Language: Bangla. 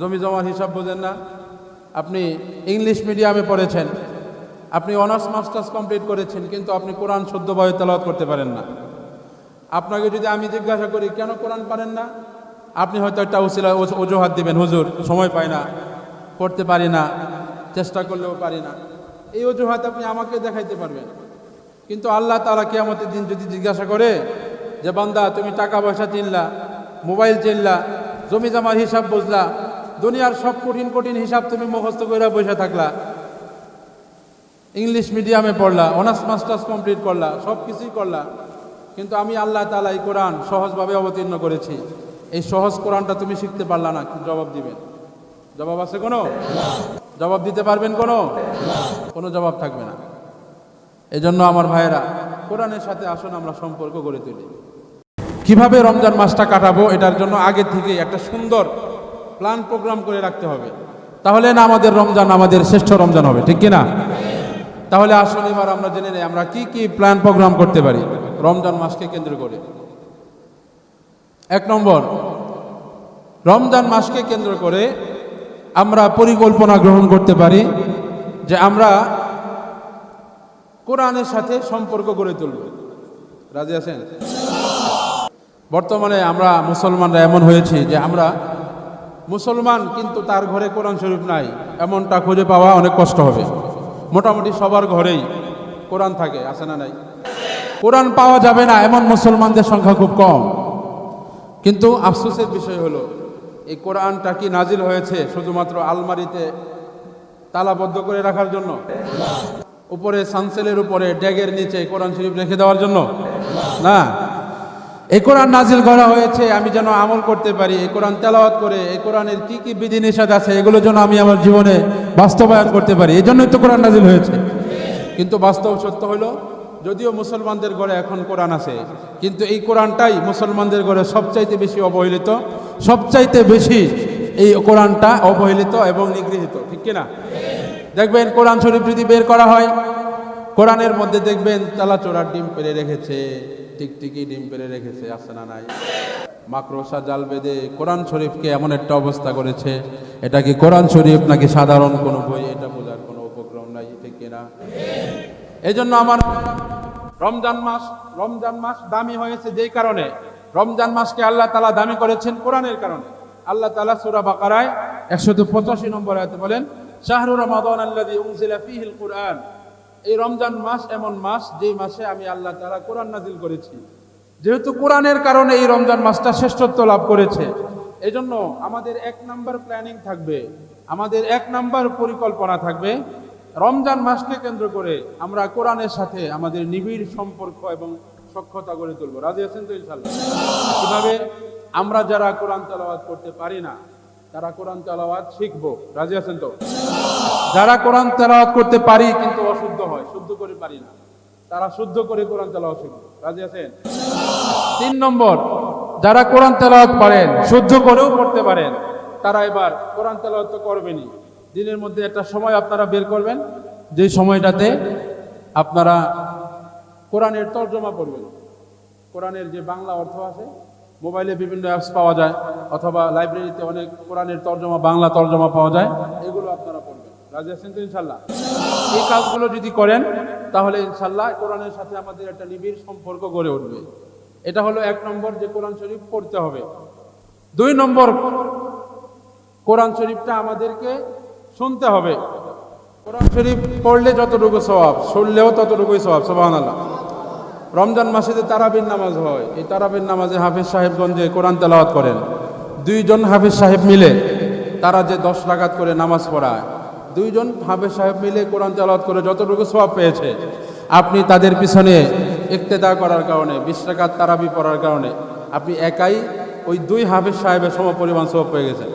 জমি জমার হিসাব বোঝেন না। আপনি ইংলিশ মিডিয়ামে পড়েছেন। আপনি অনার্স, মাস্টার্স কমপ্লিট করেছেন, কিন্তু আপনি কোরআন শুদ্ধভাবে তেলাওয়াত করতে পারেন না। আপনাকে যদি আমি জিজ্ঞাসা করি, কেন কোরআন পারেন না? আপনি হয়তো একটা অজ- অজুহাত দিবেন, হুজুর, সময় পাই না, পড়তে পারি না, চেষ্টা করলেও পারি না। এই অজুহাত আপনি আমাকে দেখাইতে পারবেন। কিন্তু আল্লাহ তালা কিয়ামতের দিন যদি জিজ্ঞাসা করে যে, বান্দা, তুমি টাকা পয়সা চিনলা, মোবাইল চিনলা, জমি জমার হিসাব বুঝলা দুনিয়ার সব কঠিন কঠিন হিসাব তুমি মুখস্থ করে বসে থাকলা। ইংলিশ মিডিয়ামে পড়লা অনার্স মাস্টার্স কমপ্লিট করলা, সব কিছুই করলা। কিন্তু আমি আল্লাহ তালা এই কোরআন সহজভাবে অবতীর্ণ করেছি। এই সহজ কোরআনটা তুমি শিখতে পারলা না জবাব দিবেন? জবাব আছে কোনো? জবাব দিতে পারবেন কোনো? কোনো জবাব থাকবে না। এজন্য আমার ভাইয়েরা, কোরআনের সাথে আসুন, আমরা সম্পর্ক গড়ে তুলি। কীভাবে রমজান মাসটা কাটাবো, এটার জন্য আগে থেকে একটা সুন্দর প্ল্যান প্রোগ্রাম করে রাখতে হবে। তাহলে না আমাদের রমজান, আমাদের শ্রেষ্ঠ রমজান হবে, ঠিক কি না তাহলে আসুন এবার আমরা জেনে নেই, আমরা কি কি প্ল্যান প্রোগ্রাম করতে পারি রমজান মাসকে কেন্দ্র করে। এক নম্বর, রমজান মাসকে কেন্দ্র করে আমরা পরিকল্পনা গ্রহণ করতে পারি যে আমরা কোরআনের সাথে সম্পর্ক গড়ে তুলব। রাজি আছেন? বর্তমানে আমরা মুসলমানরা এমন হয়েছি যে আমরা মুসলমান, কিন্তু তার ঘরে কোরআন শরীফ নাই। এমনটা খুঁজে পাওয়া অনেক কষ্ট হবে। মোটামুটি সবার ঘরেই কোরআন থাকে, আছে না নাই? কোরআন পাওয়া যাবে না, এমন মুসলমানদের সংখ্যা খুব কম। কিন্তু আফসোসের বিষয় হলো, এই কোরআনটা কি নাজিল হয়েছে শুধুমাত্র আলমারিতে তালাবদ্ধ করে রাখার জন্য? উপরে সানসেলের উপরে ড্যাগের নিচে কোরআন শরীফ রেখে দেওয়ার জন্য? না? এই কোরআন নাজিল করা হয়েছে, আমি যেন আমল করতে পারি। এই কোরআন তেলাওয়াত করে, এই কোরআনের কি কি বিধিনিষেধ আছে, এগুলো যেন আমি আমার জীবনে বাস্তবায়ন করতে পারি। এই জন্যই তো কোরআন নাজিল হয়েছে। কিন্তু বাস্তব সত্য হলো, যদিও মুসলমানদের ঘরে এখন কোরআন আছে, কিন্তু এই কোরআনটাই মুসলমানদের ঘরে সবচাইতে বেশি অবহেলিত, সবচাইতে বেশি এই কোরআনটা অবহেলিত এবং নিগৃহীত। ঠিক কিনা দেখবেন কোরআন শরীফ যদি বের করা হয়, কোরআনের মধ্যে দেখবেন চালাচোরার ডিম পেরে রেখেছে। টিকটিকি ডিম পেরে রেখেছে, আছে না নাই? মাকড়সা জাল বেঁধে কোরআন শরীফকে এমন একটা অবস্থা করেছে। এটা কি কোরআন শরীফ নাকি সাধারণ কোনো বই? এটা বোঝার কোনো উপক্রম নাই, ঠিক কিনা? এই জন্য আমার রমজান মাস রমজান মাস দামি হয়েছে যেই কারণে। রমজান মাসকে আল্লাহ তালা দামি করেছেন কোরআনের কারণে। আল্লাহ তালা সুরা বাকারায় একশত পঁচাশি নম্বর আয়াতে বলেন, শাহরু রমাদান আল্লাদি উনজিলা ফিহিল কুরআন। এই রমজান মাস এমন মাস যেই মাসে আমি আল্লাহ তালা কোরআন নাজিল করেছি। যেহেতু কোরআনের কারণে এই রমজান মাসটা শ্রেষ্ঠত্ব লাভ করেছে এই জন্য আমাদের এক নাম্বার প্ল্যানিং থাকবে, আমাদের এক নাম্বার পরিকল্পনা থাকবে, রমজান মাসকে কেন্দ্র করে আমরা কোরআনের সাথে আমাদের নিবিড় সম্পর্ক এবং সক্ষতা গড়ে তুলব। রাজি আছেন তো ইনশাল্লাহ কীভাবে আমরা যারা কোরআন তেলাওয়াত করতে পারি না, তারা কোরআন তেলাওয়াত শিখব। রাজি আছেন তো? যারা কোরআন তেলাওয়াত করতে পারি কিন্তু অশুদ্ধ হয়, শুদ্ধ করে পারি না। তারা শুদ্ধ করে কোরআন তেলাওয়াত শিখবে রাজি আছেন? তিন নম্বর, যারা কোরআন তেলাওয়াত পারেন শুদ্ধ করেও পড়তে পারেন, তারা এবার কোরআন তেলাওয়াত তো করবেনই। দিনের মধ্যে একটা সময় আপনারা বের করবেন, যে সময়টাতে আপনারা কোরআনের তর্জমা পড়বেন। কোরআনের যে বাংলা অর্থ আছে, মোবাইলে বিভিন্ন অ্যাপস পাওয়া যায়, অথবা লাইব্রেরিতে অনেক কোরআনের তর্জমা, বাংলা তর্জমা পাওয়া যায়, এগুলো আপনারা রাজি আছেন তো ইনশাল্লাহ এই কাজগুলো যদি করেন, তাহলে ইনশাল্লাহ কোরআনের সাথে আমাদের একটা নিবিড় সম্পর্ক গড়ে উঠবে। এটা হলো এক নম্বর যে কোরআন শরীফ পড়তে হবে। দুই নম্বর, কোরআন শরীফটা আমাদেরকে শুনতে হবে। কোরআন শরীফ পড়লে যতটুকু স্বভাব শুনলেও ততটুকুই স্বভাব সোবাহান আল্লাহ রমজান মাসে যে তারাবির নামাজ হয়, এই তারাবির নামাজে হাফিজ সাহেবগঞ্জে কোরআন তেলাওয়াত করেন। দুইজন হাফিজ সাহেব মিলে তারা যে দশ রাকাত করে নামাজ পড়ায় দুইজন হাফেজ সাহেব মিলে কোরআন তেলাওয়াত করে যতটুকু সব পেয়েছে, আপনি তাদের পিছনে ইকতেদা করার কারণে, বিশ টাকার তারাবি পড়ার কারণে, আপনি একাই ওই দুই হাফেজ সাহেবের সম পরিমাণ স্বভাব পেয়ে গেছেন।